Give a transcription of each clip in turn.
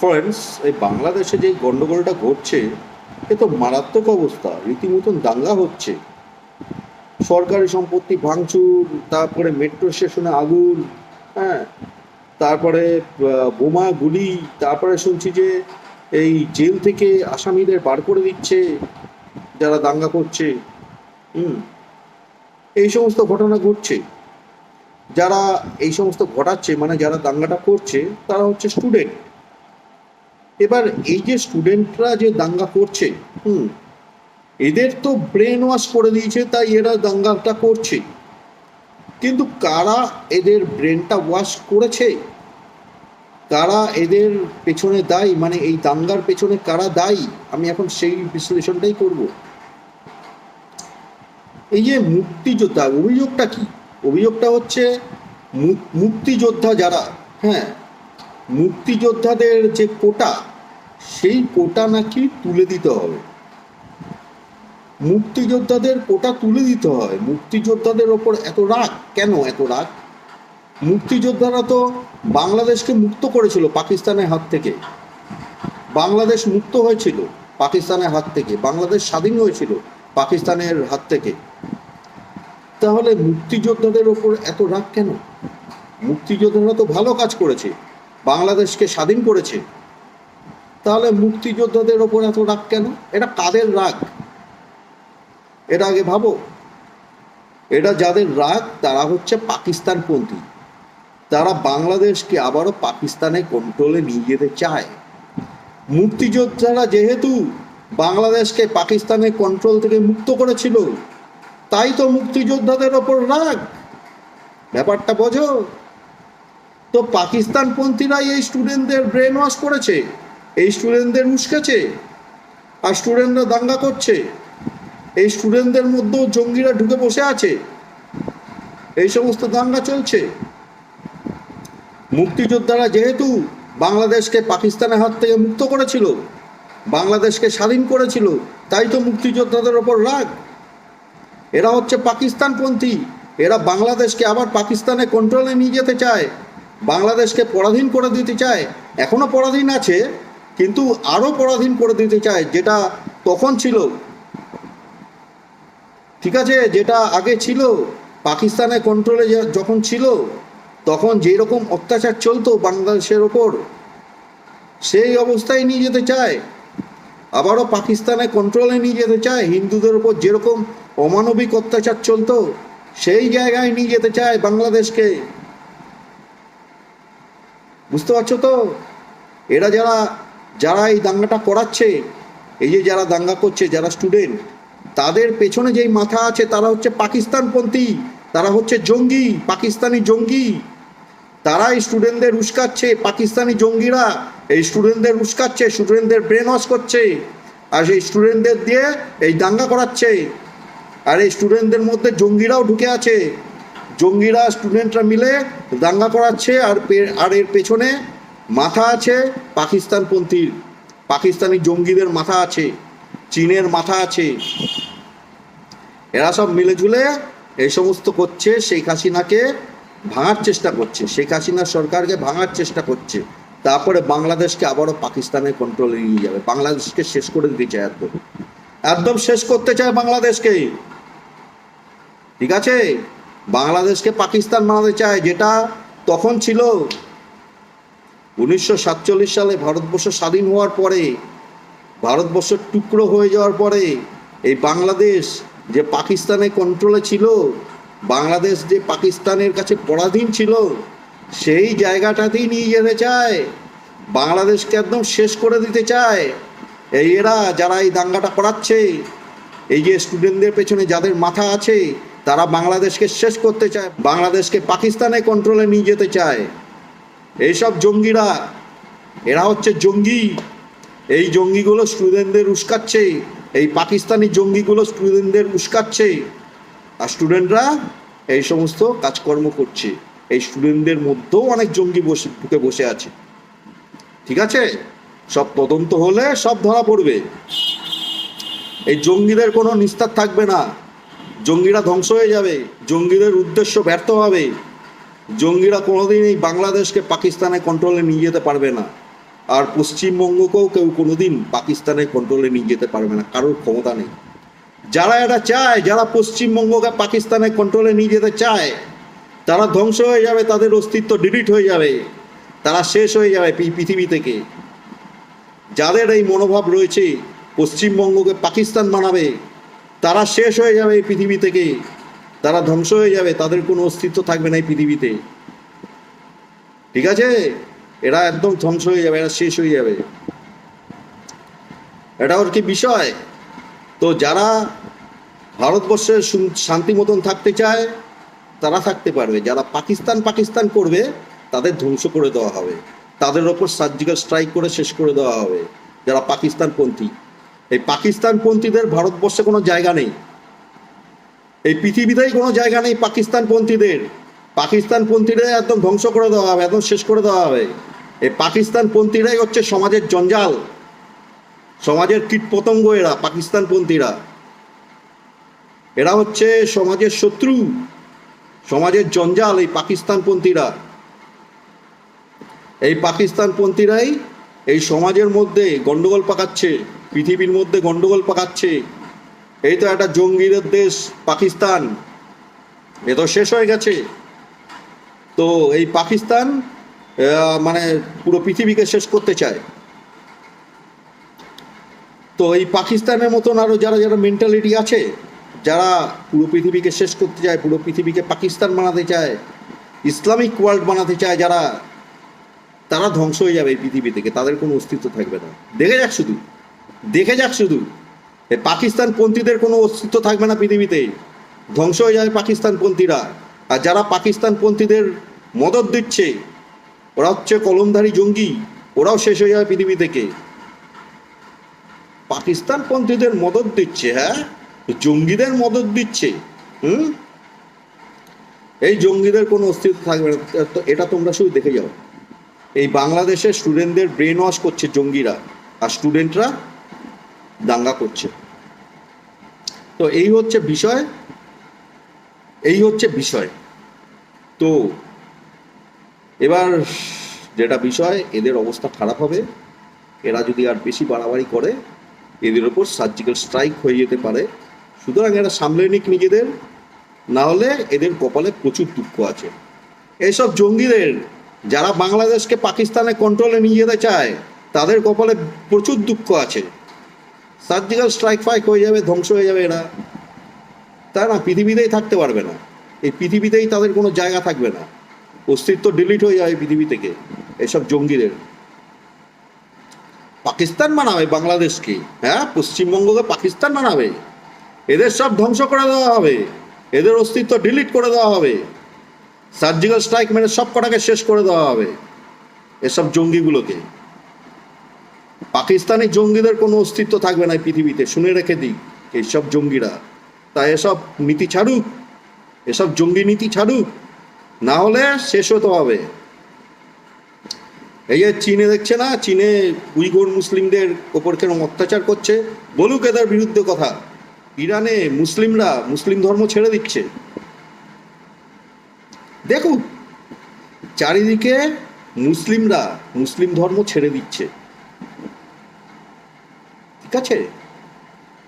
Friends এই বাংলাদেশে যে গন্ডগোলটা ঘটছে, এ তো মারাত্মক অবস্থা, রীতিমতন দাঙ্গা হচ্ছে। সরকারি সম্পত্তি ভাঙচুর, তারপরে মেট্রো স্টেশনে আগুন হ্যাঁ? তারপরে বোমা গুলি, তারপরে শুনছি যে এই জেল থেকে আসামিদের বার করে দিচ্ছে, যারা দাঙ্গা করছে। হুম? এই সমস্ত ঘটনা ঘটছে। যারা এই সমস্ত ঘটাচ্ছে মানে যারা দাঙ্গাটা করছে, তারা হচ্ছে স্টুডেন্ট। এবার এই যে স্টুডেন্টরা যে দাঙ্গা করছে, হুম, এদের তো ব্রেন ওয়াশ করে দিয়েছে, তাই এরা দাঙ্গাটা করছে। কিন্তু কারা এদের ব্রেনটা ওয়াশ করেছে? কারা এদের পেছনে দায়ী? মানে এই দাঙ্গার পেছনে কারা দায়ী? আমি এখন সেই বিশ্লেষণটাই করব। এই যে মুক্তিযোদ্ধা, অভিযোগটা কি? অভিযোগটা হচ্ছে মুক্তিযোদ্ধা যারা হ্যাঁ মুক্তিযোদ্ধাদের যে কোটা সেই কোটা নাকি তুলে দিতে হবে। মুক্তিযোদ্ধাদের কোটা তুলে দিতে হয়। মুক্তিযোদ্ধাদের ওপর এত রাগ? কেন এত রাগ? মুক্তিযোদ্ধারা তো বাংলাদেশকে মুক্ত করেছিল পাকিস্তানের হাত থেকে। বাংলাদেশ মুক্ত হয়েছিল পাকিস্তানের হাত থেকে। বাংলাদেশ স্বাধীন হয়েছিল পাকিস্তানের হাত থেকে। তাহলে মুক্তিযোদ্ধাদের ওপর এত রাগ কেন? মুক্তিযোদ্ধারা তো ভালো কাজ করেছে। বাংলাদেশকে স্বাধীন করেছে। তাহলে মুক্তিযোদ্ধাদের ওপর এত রাগ কেন? এটা কাদের রাগ? এটা আগে ভাবো। এটা যাদের রাগ, তারা হচ্ছে পাকিস্তানপন্থী। তারা বাংলাদেশকে আবারও পাকিস্তানের কন্ট্রোলে নিয়ে যেতে চায়। মুক্তিযোদ্ধারা যেহেতু বাংলাদেশকে পাকিস্তানের কন্ট্রোল থেকে মুক্ত করেছিল, তাই তো মুক্তিযোদ্ধাদের ওপর রাগ। ব্যাপারটা বোঝো। তো পাকিস্তানপন্থীরাই এই স্টুডেন্টদের ব্রেন ওয়াশ করেছে। এই স্টুডেন্টদের উস্কেছে? আর স্টুডেন্টরা দাঙ্গা করছে? এই স্টুডেন্টদের মধ্যেও জঙ্গিরা ঢুকে বসে আছে? এই সমস্ত দাঙ্গা চলছে? মুক্তিযোদ্ধারা যেহেতু বাংলাদেশকে পাকিস্তানের হাত থেকে মুক্ত করেছিল, বাংলাদেশকে স্বাধীন করেছিল, তাই তো মুক্তিযোদ্ধাদের ওপর রাগ। এরা হচ্ছে পাকিস্তানপন্থী, এরা বাংলাদেশকে আবার পাকিস্তানে কন্ট্রোলে নিয়ে যেতে চায়, বাংলাদেশকে পরাধীন করে দিতে চায়। এখনও পরাধীন আছে? কিন্তু আরও পরাধীন করে দিতে চায়, যেটা তখন ছিল। ঠিক আছে, যেটা আগে ছিল পাকিস্তানের কন্ট্রোলে যখন ছিল, তখন যেই রকম অত্যাচার চলতো বাংলাদেশের ওপর, সেই অবস্থায় নিয়ে যেতে চায়। আবারও পাকিস্তানে কন্ট্রোলে নিয়ে যেতে চায়, হিন্দুদের ওপর যেরকম অমানবিক অত্যাচার চলতো, সেই জায়গায় নিয়ে যেতে চায় বাংলাদেশকে। বুঝতে পারছ তো? এরা যারা যারা এই দাঙ্গাটা করাচ্ছে, এই যে যারা দাঙ্গা করছে, যারা স্টুডেন্ট তাদের পেছনে যেই মাথা আছে, তারা হচ্ছে পাকিস্তানপন্থী, তারা হচ্ছে জঙ্গি, পাকিস্তানি জঙ্গি। তারা এই স্টুডেন্টদের উস্কাচ্ছে, পাকিস্তানি জঙ্গিরা এই স্টুডেন্টদের উস্কাচ্ছে স্টুডেন্টদের ব্রেন ওয়াশ করছে, আর সেই স্টুডেন্টদের দিয়ে এই দাঙ্গা করাচ্ছে। আর এই স্টুডেন্টদের মধ্যে জঙ্গিরাও ঢুকে আছে। জঙ্গিরা স্টুডেন্টরা মিলে দাঙ্গা করাচ্ছে, আর আর এর পেছনে মাথা আছে পাকিস্তানপন্থীর পাকিস্তানি জঙ্গিদের মাথা আছে, চীনের মাথা আছে। এরা সব মিলেঝুলে এই সমস্ত করছে, শেখ হাসিনাকে ভাঙার চেষ্টা করছে, শেখ হাসিনা সরকারকে ভাঙার চেষ্টা করছে। তারপরে বাংলাদেশকে আবারও পাকিস্তানের কন্ট্রোলে নিয়ে যাবে। বাংলাদেশকে শেষ করে দিতে চায় একদম। একদম শেষ করতে চায় বাংলাদেশকে। ঠিক আছে? বাংলাদেশকে পাকিস্তান বানাতে চায়, যেটা তখন ছিল উনিশশো সাতচল্লিশ সালে ভারতবর্ষ স্বাধীন হওয়ার পরে, ভারতবর্ষ টুকরো হয়ে যাওয়ার পরে, এই বাংলাদেশ যে পাকিস্তানের কন্ট্রোলে ছিল, বাংলাদেশ যে পাকিস্তানের কাছে পরাধীন ছিল, সেই জায়গাটাতেই নিয়ে যেতে চায়, বাংলাদেশকে একদম শেষ করে দিতে চায়। এই এরা যারা এই দাঙ্গাটা করাচ্ছে, এই যে স্টুডেন্টদের পেছনে যাদের মাথা আছে, তারা বাংলাদেশকে শেষ করতে চায়, বাংলাদেশকে পাকিস্তানের কন্ট্রোলে নিয়ে যেতে চায়। এইসব জঙ্গিরা, এরা হচ্ছে জঙ্গি। এই জঙ্গিগুলো স্টুডেন্টদের উস্কাচ্ছে, এই পাকিস্তানি জঙ্গিগুলো স্টুডেন্টদের উস্কাচ্ছে। আর স্টুডেন্টরা এই সমস্ত কাজকর্ম করছে। এই স্টুডেন্টদের মধ্যেও অনেক জঙ্গি বসে ঢুকে বসে আছে। ঠিক আছে? সব তদন্ত হলে সব ধরা পড়বে। এই জঙ্গিদের কোনো নিস্তার থাকবে না। জঙ্গিরা ধ্বংস হয়ে যাবে। জঙ্গিদের উদ্দেশ্য ব্যর্থ হবে। জঙ্গিরা কোনোদিন এই বাংলাদেশকে পাকিস্তানের কন্ট্রোলে নিয়ে যেতে পারবে না। আর পশ্চিমবঙ্গকেও কেউ কোনোদিন পাকিস্তানের কন্ট্রোলে নিয়ে যেতে পারবে না, কারোর ক্ষমতা নেই। যারা এটা চায়, যারা পশ্চিমবঙ্গকে পাকিস্তানের কন্ট্রোলে নিয়ে যেতে চায়, তারা ধ্বংস হয়ে যাবে, তাদের অস্তিত্ব ডিলিট হয়ে যাবে, তারা শেষ হয়ে যাবে পৃ- পৃথিবী থেকে। যাদের এই মনোভাব রয়েছে, পশ্চিমবঙ্গকে পাকিস্তান বানাবে, তারা শেষ হয়ে যাবে এই পৃথিবী থেকে। তারা ধ্বংস হয়ে যাবে, তাদের কোনো অস্তিত্ব থাকবে না এই পৃথিবীতে। ঠিক আছে? এরা একদম ধ্বংস হয়ে যাবে, এরা শেষ হয়ে যাবে। এটা ওর কি বিষয়? তো যারা ভারতবর্ষে শান্তি মতন থাকতে চায়, তারা থাকতে পারবে। যারা পাকিস্তান পাকিস্তান করবে, তাদের ধ্বংস করে দেওয়া হবে। তাদের ওপর সার্জিক্যাল স্ট্রাইক করে শেষ করে দেওয়া হবে, যারা পাকিস্তানপন্থী। এই পাকিস্তানপন্থীদের ভারতবর্ষে কোনো জায়গা নেই। এই পৃথিবীতেই কোনো জায়গা নেই পাকিস্তানপন্থীদের। পাকিস্তানপন্থীদের একদম ধ্বংস করে দেওয়া হবে, একদম শেষ করে দেওয়া হবে। এই পাকিস্তানপন্থীরাই হচ্ছে সমাজের জঞ্জাল। সমাজের কীটপতঙ্গ এরা, পাকিস্তানপন্থীরা। এরা হচ্ছে সমাজের শত্রু, সমাজের জঞ্জাল এই পাকিস্তানপন্থীরা। এই পাকিস্তানপন্থীরাই এই সমাজের মধ্যে গন্ডগোল পাকাচ্ছে, পৃথিবীর মধ্যে গন্ডগোল পাকাচ্ছে। এই তো একটা জঙ্গিদের দেশ, পাকিস্তান। এ তো শেষ হয়ে গেছে। তো এই পাকিস্তান মানে পুরো পৃথিবীকে শেষ করতে চায়। তো এই পাকিস্তানের মতন আরও যারা যারা মেন্টালিটি আছে, যারা পুরো পৃথিবীকে শেষ করতে চায়, পুরো পৃথিবীকে পাকিস্তান বানাতে চায়, ইসলামিক ওয়ার্ল্ড বানাতে চায়, যারা, তারা ধ্বংস হয়ে যাবে এই পৃথিবী থেকে। তাদের কোনো অস্তিত্ব থাকবে না। দেখে যাক শুধু। দেখে যাক শুধু। পাকিস্তান পন্থীদের কোনো অস্তিত্ব থাকবে না পৃথিবীতে ধ্বংস হয়ে যাবে পাকিস্তান পন্থীরা আর যারা পাকিস্তান পন্থীদের মদত দিচ্ছে, ওরা হচ্ছে কলমধারী জঙ্গি, ওরাও শেষ হয়ে যাবে পৃথিবী থেকে। পাকিস্তান পন্থীদের মদত দিচ্ছে হ্যাঁ? জঙ্গিদের মদত দিচ্ছে, হুম? এই জঙ্গিদের কোনো অস্তিত্ব থাকবে না। এটা তোমরা শুধু দেখে যাও। এই বাংলাদেশের স্টুডেন্টদের ব্রেন ওয়াশ করছে জঙ্গিরা। আর স্টুডেন্টরা দাঙ্গা করছে। তো এই হচ্ছে বিষয়, এই হচ্ছে বিষয়। তো এবার যেটা বিষয়, এদের অবস্থা খারাপ হবে। এরা যদি আর বেশি বাড়াবাড়ি করে, এদের ওপর সার্জিক্যাল স্ট্রাইক হয়ে যেতে পারে। সুতরাং এরা সামলে নিক নিজেদের, না হলে এদের কপালে প্রচুর দুঃখ আছে। এইসব জঙ্গিদের, যারা বাংলাদেশকে পাকিস্তানের কন্ট্রোলে নিয়ে যেতে চায়, তাদের কপালে প্রচুর দুঃখ আছে। সার্জিক্যাল স্ট্রাইক ফাইক হয়ে যাবে, ধ্বংস হয়ে যাবে এরা। তা না, পৃথিবীতেই থাকতে পারবে না। এই পৃথিবীতেই তাদের কোনো জায়গা থাকবে না। অস্তিত্ব ডিলিট হয়ে যাবে পৃথিবী থেকে, এসব জঙ্গিদের। পাকিস্তান বানাবে বাংলাদেশকে হ্যাঁ? পশ্চিমবঙ্গকে পাকিস্তান বানাবে এদের সব ধ্বংস করে দেওয়া হবে। এদের অস্তিত্ব ডিলিট করে দেওয়া হবে। সার্জিক্যাল স্ট্রাইক মেরে সব কটাকে শেষ করে দেওয়া হবে। এসব জঙ্গিগুলোকে। পাকিস্তানি জঙ্গিদের কোনো অস্তিত্ব থাকবে না পৃথিবীতে। শুনে রেখে দিই, এইসব জঙ্গিরা। তাই এসব নীতি ছাড়ুক, এসব জঙ্গি নীতি ছাড়ুক, না হলে শেষ হতে হবে। এই যে চীনে দেখছে না, চীনে উইগোর মুসলিমদের ওপর কেন অত্যাচার করছে, বলুক এদের বিরুদ্ধে কথা। ইরানে মুসলিমরা মুসলিম ধর্ম ছেড়ে দিচ্ছে। দেখুন, চারিদিকে মুসলিমরা মুসলিম ধর্ম ছেড়ে দিচ্ছে। ঠিক আছে?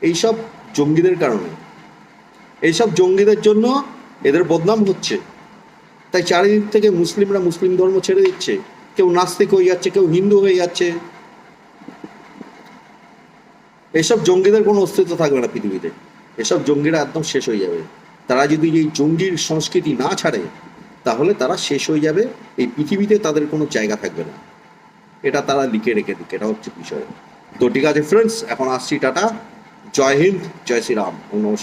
এইসব জঙ্গিদের কারণে। এইসব জঙ্গিদের জন্য এদের বদনাম হচ্ছে। তাই চারিদিক থেকে মুসলিমরা মুসলিম ধর্ম ছেড়ে দিচ্ছে। কেউ নাস্তিক হয়ে যাচ্ছে, কেউ হিন্দু হয়ে যাচ্ছে। এসব জঙ্গিদের কোনো অস্তিত্ব থাকবে না পৃথিবীতে। এসব জঙ্গিরা একদম শেষ হয়ে যাবে। তারা যদি এই জঙ্গির সংস্কৃতি না ছাড়ে, তাহলে তারা শেষ হয়ে যাবে। এই পৃথিবীতে তাদের কোনো জায়গা থাকবে না। এটা তারা লিখে রেখে দিক এটা হচ্ছে বিষয়। তো ঠিক আছে ফ্রেন্ডস এখন আসছি টাটা। জয় হিন্দ জয় শ্রীরাম। নম